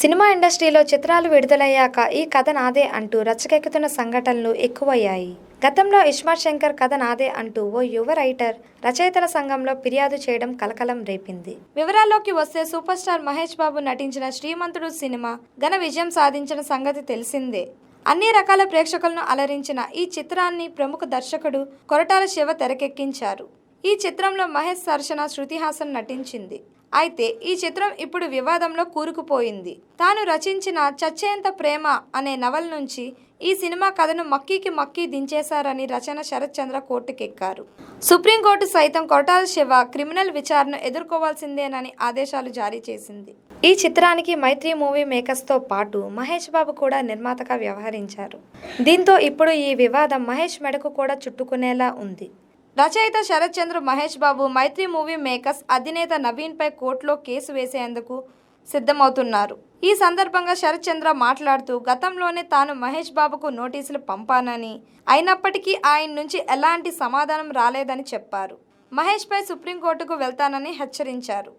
Cinema ఇండస్ట్రీలో చిత్రాలు విడుదలయ్యాక ఈ కథ నాదే అంటూ రచకెక్కుతున్న సంఘటనలు ఎక్కువయ్యాయి. గతంలో ఇస్మార్ట్ శంకర్ కథ నాదే అంటూ ఓ యువ రైటర్ రచయితల సంఘంలో ఫిర్యాదు చేయడం కలకలం రేపింది. వివరాల్లోకి వస్తే సూపర్ స్టార్ మహేష్ బాబు నటించిన శ్రీమంతుడు సినిమా ఘన విజయం సాధించిన సంగతి తెలిసిందే. అన్ని రకాల ప్రేక్షకులను అలరించిన ఈ చిత్రాన్ని ప్రముఖ దర్శకుడు కొరటాల శివ తెరకెక్కించారు. ఈ చిత్రంలో మహేష్ సరసన శృతిహాసన్ నటించింది. అయితే ఈ చిత్రం ఇప్పుడు వివాదంలో కూరుకుపోయింది. తాను రచించిన చచ్చేంత ప్రేమ అనే నవల నుంచి ఈ సినిమా కథను మక్కీకి మక్కీ దించేశారని రచన శరత్ చంద్ర కోర్టుకెక్కారు. సుప్రీంకోర్టు సైతం కొరటాల శివ క్రిమినల్ విచారణ ఎదుర్కోవాల్సిందేనని ఆదేశాలు జారీ చేసింది. ఈ చిత్రానికి మైత్రి మూవీ మేకర్స్తో పాటు మహేష్ బాబు కూడా నిర్మాతగా వ్యవహరించారు. దీంతో ఇప్పుడు ఈ వివాదం మహేష్ మెడకు కూడా చుట్టుకునేలా ఉంది. రచయిత శరత్ చంద్ర మహేష్ బాబు మైత్రి మూవీ మేకర్స్ అధినేత నవీన్ పై కోర్టులో కేసు వేసేందుకు సిద్ధమవుతున్నారు. ఈ సందర్భంగా శరత్ చంద్ర మాట్లాడుతూ గతంలోనే తాను మహేష్ బాబుకు నోటీసులు పంపానని అయినప్పటికీ ఆయన నుంచి ఎలాంటి సమాధానం రాలేదని చెప్పారు. మహేష్ పై సుప్రీంకోర్టుకు వెళ్తానని హెచ్చరించారు.